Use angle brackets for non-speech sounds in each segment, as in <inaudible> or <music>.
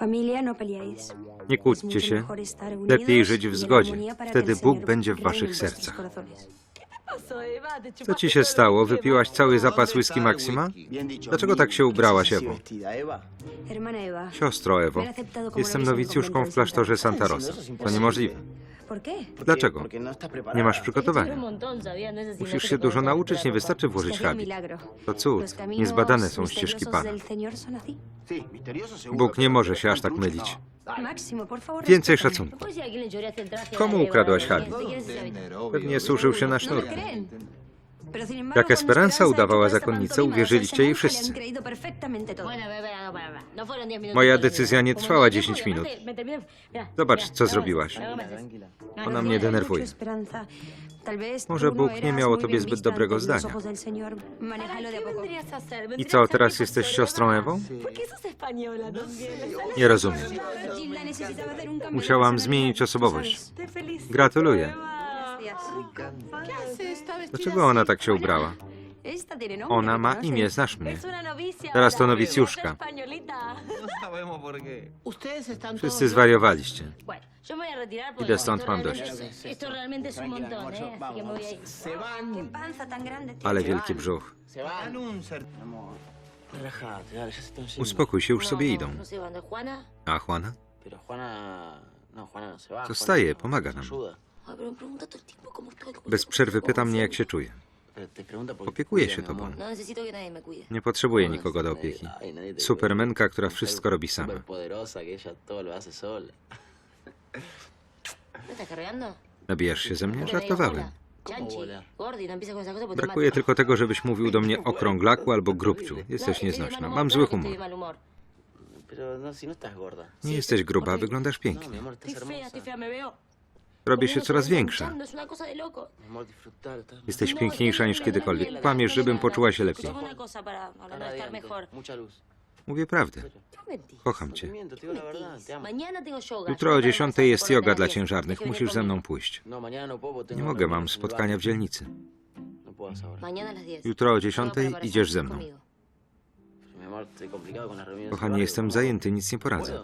No. Nie kłóćcie się. Lepiej żyć w zgodzie. Wtedy Bóg będzie w waszych sercach. Co ci się stało? Wypiłaś cały zapas whisky Maxima? Dlaczego tak się ubrałaś, Ewo? Siostro Ewo, jestem nowicjuszką w klasztorze Santa Rosa. To niemożliwe. Dlaczego? Nie masz przygotowania. Musisz Musisz się dużo nauczyć, nie wystarczy włożyć habit. To cud. Niezbadane są ścieżki Pana. Bóg nie może się aż tak mylić. Więcej szacunku. Komu ukradłaś habit? Pewnie służył się na No sznurku. Jak Esperanza udawała esa zakonnicę, uwierzyliście jej wszyscy. Todo. Moja decyzja nie trwała 10 minut. Zobacz, co zrobiłaś. Ona mnie denerwuje. Może no Bóg nie miał o tobie zbyt dobrego zdania. I co, teraz jesteś siostrą Ewą? Nie rozumiem. Musiałam zmienić osobowość. Gratuluję. Dlaczego ona tak się ubrała? Ona ma imię, znasz mnie. Teraz to nowicjuszka. Wszyscy zwariowaliście. Idę stąd, mam dość. Tiene. Ale wielki brzuch. Uspokój się, już sobie idą. A Juana? Zostaje, pomaga nam. Bez przerwy pyta mnie, jak się czuję. Opiekuję się tobą. Nie potrzebuję nikogo do opieki. Supermenka, która wszystko robi sama. Nabijasz się ze mnie? Żartowałem. Brakuje tylko tego, żebyś mówił do mnie okrąglaku albo grubciu. Jesteś nieznośna. Mam zły humor. Nie jesteś gruba, wyglądasz pięknie. Robię się coraz większa. Jesteś piękniejsza niż kiedykolwiek. Kłamiesz, żebym poczuła się lepiej. Mówię prawdę. Kocham cię. Jutro o 10 jest yoga dla ciężarnych. Musisz ze mną pójść. Nie mogę, mam spotkania w dzielnicy. Jutro o 10 idziesz ze mną. Kochanie, jestem zajęty, nic nie poradzę.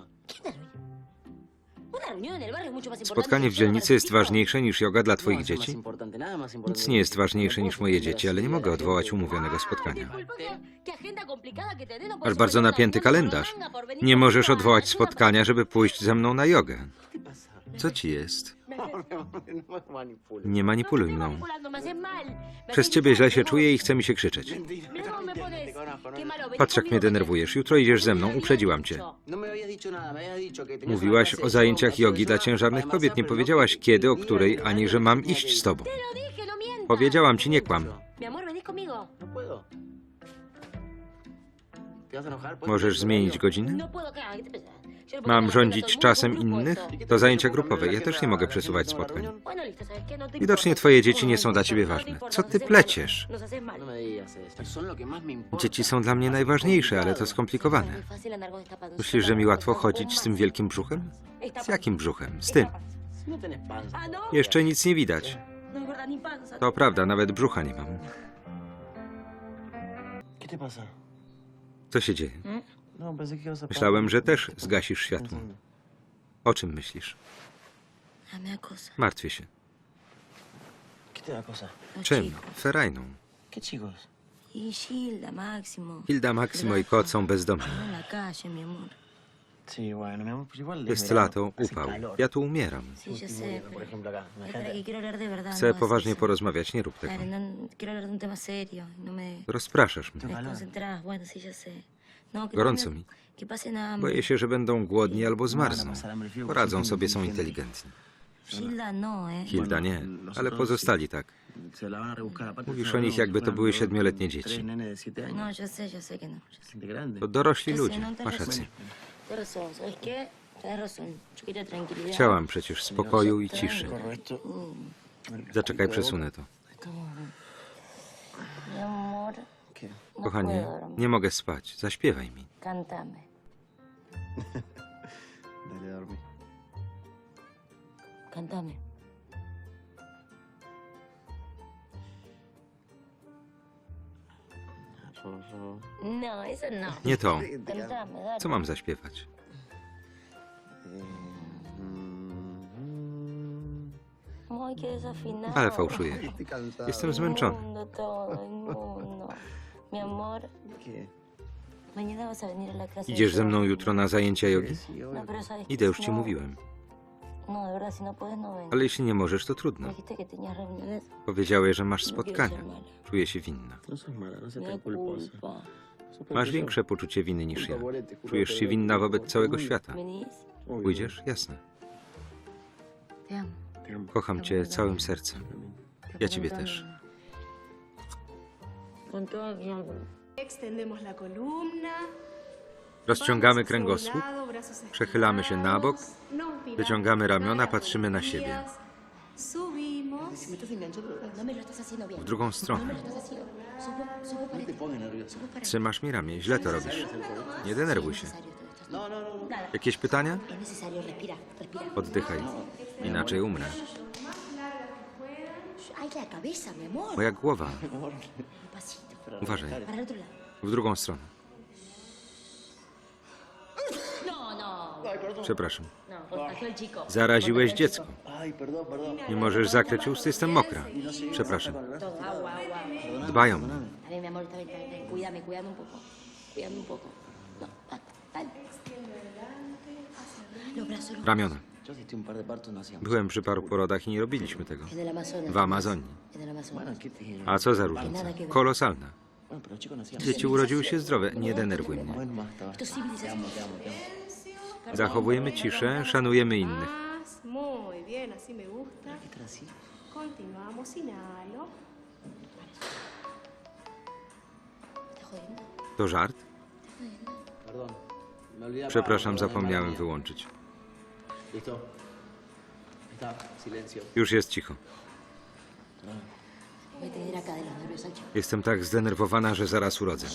Spotkanie w dzielnicy jest ważniejsze niż yoga dla twoich dzieci? Nic nie jest ważniejsze niż moje dzieci, ale nie mogę odwołać umówionego spotkania. Masz bardzo napięty kalendarz. Nie możesz odwołać spotkania, żeby pójść ze mną na jogę. Co ci jest? Nie manipuluj mną. Przez ciebie źle się czuję i chce mi się krzyczeć. Patrz, jak mnie denerwujesz. Jutro idziesz ze mną, uprzedziłam cię. Mówiłaś o zajęciach jogi dla ciężarnych kobiet. Nie powiedziałaś kiedy, o której, ani że mam iść z tobą. Powiedziałam ci, nie kłam. Możesz zmienić godzinę? Mam rządzić czasem innych? To zajęcia grupowe. Ja też nie mogę przesuwać spotkań. Widocznie twoje dzieci nie są dla ciebie ważne. Co ty pleciesz? Dzieci są dla mnie najważniejsze, ale to skomplikowane. Myślisz, że mi łatwo chodzić z tym wielkim brzuchem? Z jakim brzuchem? Z tym. Jeszcze nic nie widać. To prawda, nawet brzucha nie mam. Co się dzieje? Myślałem, że też zgasisz światło. O czym myślisz? Martwię się. Czym? Ferajną. Y. Hilda, Maksimo i kot są bezdomni. No. Jest lato, upał. Ja tu umieram. Verdad. Chcę no poważnie porozmawiać, nie rób tego. No, y No Rozpraszasz mnie. No, Gorąco mi. Boję się, że będą głodni albo zmarzną. Poradzą sobie, są inteligentni. No, eh. Hilda nie, ale pozostali tak. Mówisz o nich, jakby to były siedmioletnie dzieci. No. To dorośli ludzie. Masz rację. Chciałam przecież spokoju i ciszy. Zaczekaj, przesunę to. Kochanie, nie mogę spać. Zaśpiewaj mi. Cántame. Cántame. <laughs> No, eso no. Nie to. Dale. Co mam zaśpiewać? Desafinado. Ale fałszuję. Cansado. Jestem zmęczony. El mundo, todo el mundo. Mi amor, ¿Qué? mañana vas a venir a la clase. de Idziesz ze yoga. mną jutro na zajęcia jogi? Sí, No, obvio. pero sabes que Idę, już ci no- mówiłem. No, de verdad, si no puedes, no ven. Ale jeśli nie możesz, to trudno. Dijiste que tenías reuniones. Powiedziałeś, że masz spotkania. Czuję się winna. No sos mala, no seas Me tan da culposa. culpa. Sos peor Masz que yo. większe poczucie winy niż ja. Czujesz się winna wobec całego świata. ¿Venís? obvio. Pójdziesz? Jasne. Te amo. Te amo. Kocham cię całym sercem. Te Ja ciebie też. Con todo. Extendemos la columna. Rozciągamy kręgosłup, przechylamy się na bok, wyciągamy ramiona, patrzymy na siebie. Subimos. No bien. W drugą No stronę. Trzymasz mi ramię, źle to robisz. Nie denerwuj się. Jakieś pytania? Oddychaj. Inaczej umrę. Ay, la cabeza, mi amor. Moja głowa. Uważaj. W drugą stronę. No, no. Przepraszam. No, chico. Zaraziłeś dziecko. Nie możesz zakryć ust, jestem mokra. Przepraszam. chico. Todo, agua, agua. Dbaj o mnie. Ramiona. Byłem przy paru porodach i nie robiliśmy tego. W Amazonii. A co za różnica? Kolosalna. Dzieci urodziły się zdrowe. Nie denerwuj mnie. Zachowujemy ciszę, szanujemy innych. To żart? Przepraszam, zapomniałem wyłączyć. Listo. Está, silencio. Już jest cicho. Jestem tak zdenerwowana, że zaraz urodzę.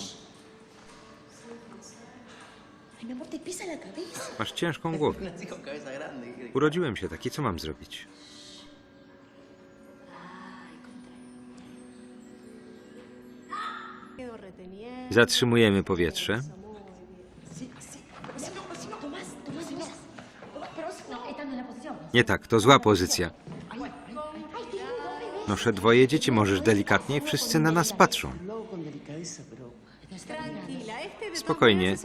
Masz ciężką głowę. <laughs> Nací con cabeza grande. ¿qué- Urodziłem się taki, co mam zrobić? Zatrzymujemy powietrze. Nie tak, to zła pozycja. Noszę dwoje dzieci, możesz delikatniej, wszyscy na nas patrzą. Spokojnie.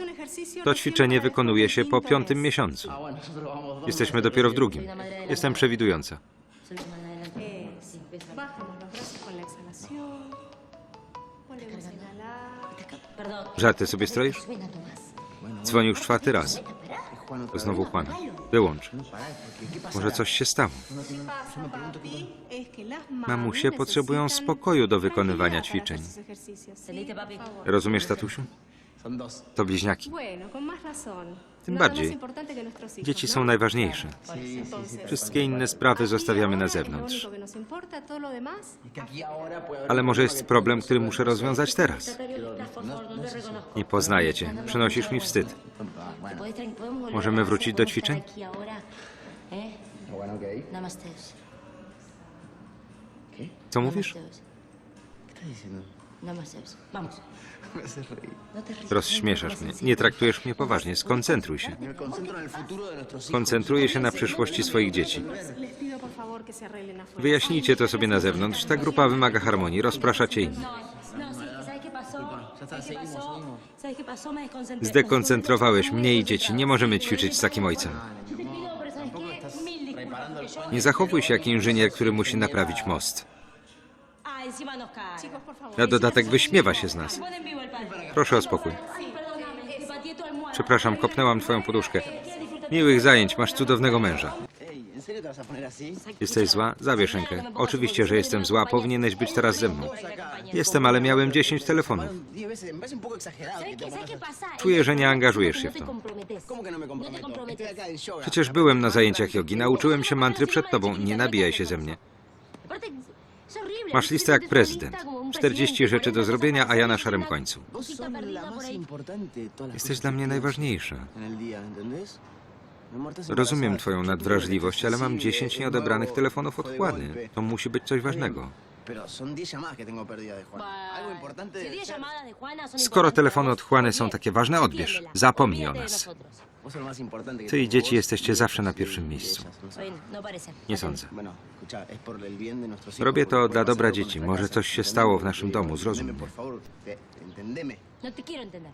To ćwiczenie wykonuje się po piątym miesiącu. Jesteśmy dopiero w drugim. Jestem przewidująca. Żarty sobie stroisz? Suena, Tomás. Dzwoni już czwarty raz. Znowu Juana. Wyłącz. Może coś się stało. Mamusie potrzebują spokoju do wykonywania ćwiczeń. Rozumiesz, tatusiu? To bliźniaki. Tym Nada bardziej. Dzieci ¿no? są najważniejsze. Entonces, Wszystkie inne sprawy zostawiamy na zewnątrz. haber. Ale może jest problem, który muszę rozwiązać teraz. No. Nie poznaję cię. Przynosisz mi wstyd. Ah, bueno. ¿Podés tran- podemos volver Możemy wrócić do ćwiczeń? ¿Eh? Co mówisz? Reír. <laughs> No. Rozśmieszasz mnie. Nie traktujesz mnie poważnie. Skoncentruj się. Koncentruję się na przyszłości swoich dzieci. Wyjaśnijcie to sobie na zewnątrz. Ta grupa wymaga harmonii. Rozpraszacie innych. No. Me desconcentré. Zdekoncentrowałeś mnie i dzieci. Nie możemy ćwiczyć z takim ojcem. Nie zachowuj się jak inżynier, który musi naprawić most. Na dodatek wyśmiewa się z nas. Proszę o spokój. Przepraszam, kopnęłam twoją poduszkę. Miłych zajęć, masz cudownego męża. Jesteś zła? Zabierz rękę. Oczywiście, że jestem zła, powinieneś być teraz ze mną. Jestem, ale miałem 10 telefonów. Diez veces, me parece un poco exagerado que ¿Sabes te qué, ¿Sabes qué pongas pasa? Czuję, że nie angażujesz się w to. Przecież byłem na zajęciach jogi, nauczyłem się mantry przed tobą. Nie nabijaj się ze mnie. Masz listę jak prezydent. Lista como un 40 presidente. rzeczy do zrobienia, a ja na szarym końcu. Jesteś dla mnie najważniejsza. Rozumiem twoją nadwrażliwość, ale mam sensible, 10 es nieodebranych telefonów fue od de Juany. golpe. To musi być coś ważnego. Pero son 10 llamadas que tengo perdidas de Juan. Algo importante Si debe 10 ser. llamadas de Juana son Skoro importantes telefony od Juany są takie ważne, odbierz. Zapomnij o Olvídate de nas. nosotros. Vos sos lo más importante que Ty i tengo. dzieci jesteście y zawsze na ellos pierwszym y miejscu. ellas, no sé. Oye, no parece. Nie sądzę. Bueno, escucha, es por el bien de nuestros hijos. Robię porque to puede dla pasar dobra con dzieci. nuestra Może casa. coś się stało w naszym domu, zrozum entendeme, mnie. por favor. Te- Entendeme. No te quiero entender.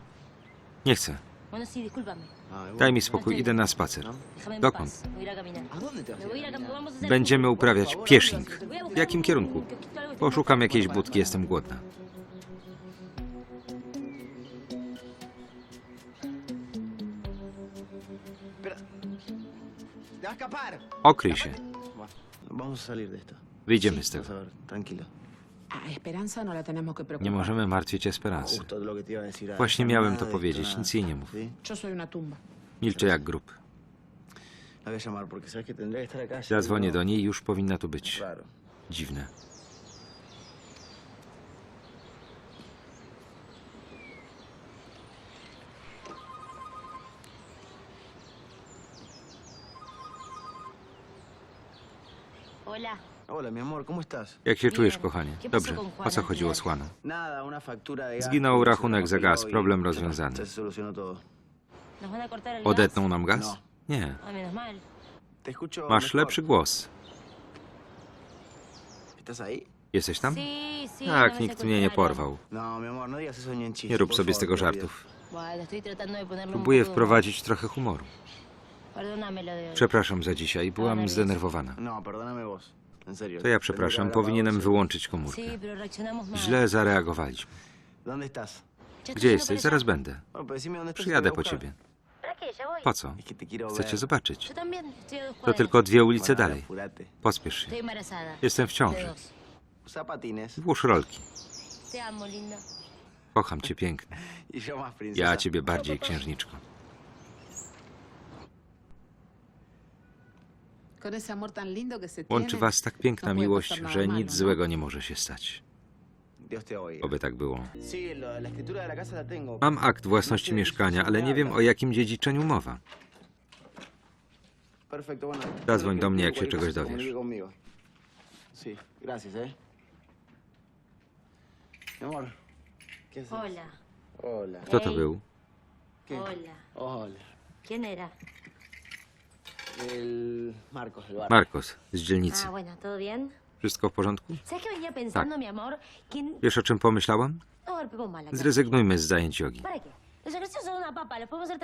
Nie chcę. Daj mi spokój, idę na spacer. Dokąd? paz. Voy a ir a caminar. ¿A dónde te vas Me voy a ir a a caminar. Vamos a hacer Będziemy uprawiać piesznik. W jakim kierunku? Poszukam jakiejś budki, jestem głodna. Okryj się. Wyjdziemy z tego. A Esperanza no la tenemos que Nie możemy martwić Esperancy. Właśnie miałem to powiedzieć, nic jej nie mów. ¿Sí? Yo soy una tumba. Milczę jak grób. Zadzwonię no- do niej i już powinna tu być. Dziwne. Hola. Hola, mi amor, ¿cómo estás? Jak się czujesz, kochanie? Dobrze. O co chodziło z gas. Zginął rachunek za gaz, y problem rozwiązany. Ya se solucionó todo. ¿Nos van a cortar el Odetną nam gaz? Nie. Ah. Masz lepszy głos. Jesteś tam? No Tak, me nikt mnie nie porwał. No, no. Nie rób sobie z tego żartów. Próbuję wprowadzić trochę humoru. Przepraszam za dzisiaj, byłam zdenerwowana. No. To ja przepraszam, powinienem wyłączyć komórkę. Źle zareagowaliśmy. Estoy Gdzie jesteś? Zaraz będę. Te Przyjadę po ciebie. Po co? Chcę cię zobaczyć. To tylko dwie ulice dalej. Pospiesz się. Jestem w ciąży. Włóż rolki. Kocham cię pięknie. <laughs> Ja ciebie bardziej, księżniczko. Con ese amor tan lindo que se Łączy was tak piękna no puede miłość, że nic ¿no? złego nie może się stać. Oby tak było. Mam akt własności mieszkania, ale nie wiem o jakim dziedziczeniu mowa. Zadzwoń do mnie, jak się czegoś dowiesz. eh. Kto to był? Hola. Hola. ¿Quién era? Marcos z dzielnicy. Ah, bueno, ¿todo bien? Wszystko w porządku? ¿Sabes qué venía pensando, Tak. mi amor? ¿Quién...? Wiesz o czym pomyślałam? No. Zrezygnujmy z zajęć jogi.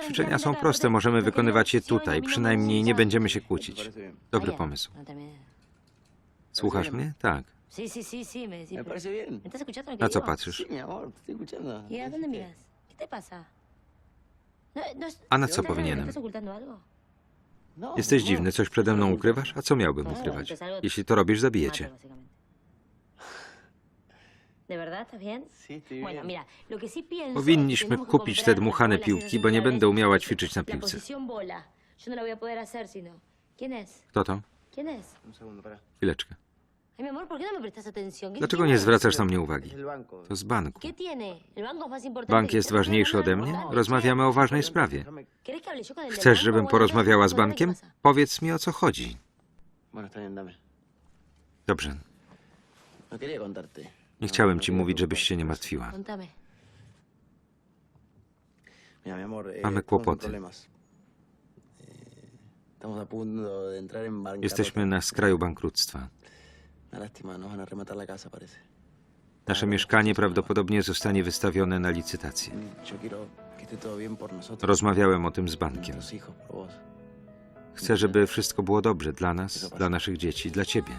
Ćwiczenia są proste, możemy wykonywać je tutaj. Przynajmniej nie będziemy się kłócić. Dobry pomysł. no. Słuchasz mnie? Tak. Sí, sí, sí, sí, me decís. Me pero- parece bien. ¿Me estás escuchando lo que Na co patrzysz? ¿Y. No, A na co ¿estás- powinienem? ¿Estás ocultando algo? No, Jesteś mi dziwny, coś przede mną ukrywasz? A co miałbym ukrywać? Jeśli to robisz, <laughs> pienso Powinniśmy kupić te dmuchane piłki, bo nie będę umiała ćwiczyć na piłce. no. Kto to? Chwileczkę. Dlaczego quién nie zwracasz na mnie uwagi? To z banku. Bank jest ważniejszy ode mnie? Rozmawiamy o ważnej sprawie. ¿Querés que hable yo con el del Chcesz, żebym porozmawiała z bankiem? Powiedz mi, o co chodzi. Dobrze. No. Nie chciałem ci mówić, żebyś się nie martwiła. Eh, Mamy kłopoty. Eh. Jesteśmy na skraju bankructwa. Una lástima, nos van a rematar la casa, parece. Nasze mieszkanie prawdopodobnie zostanie wystawione na licytację. Yo quiero que esté todo bien por nosotros. Rozmawiałem o tym z bankiem. Nuestros hijos, por vos. Chcę, żeby wszystko było dobrze dla nas, dla naszych dzieci, dla ciebie.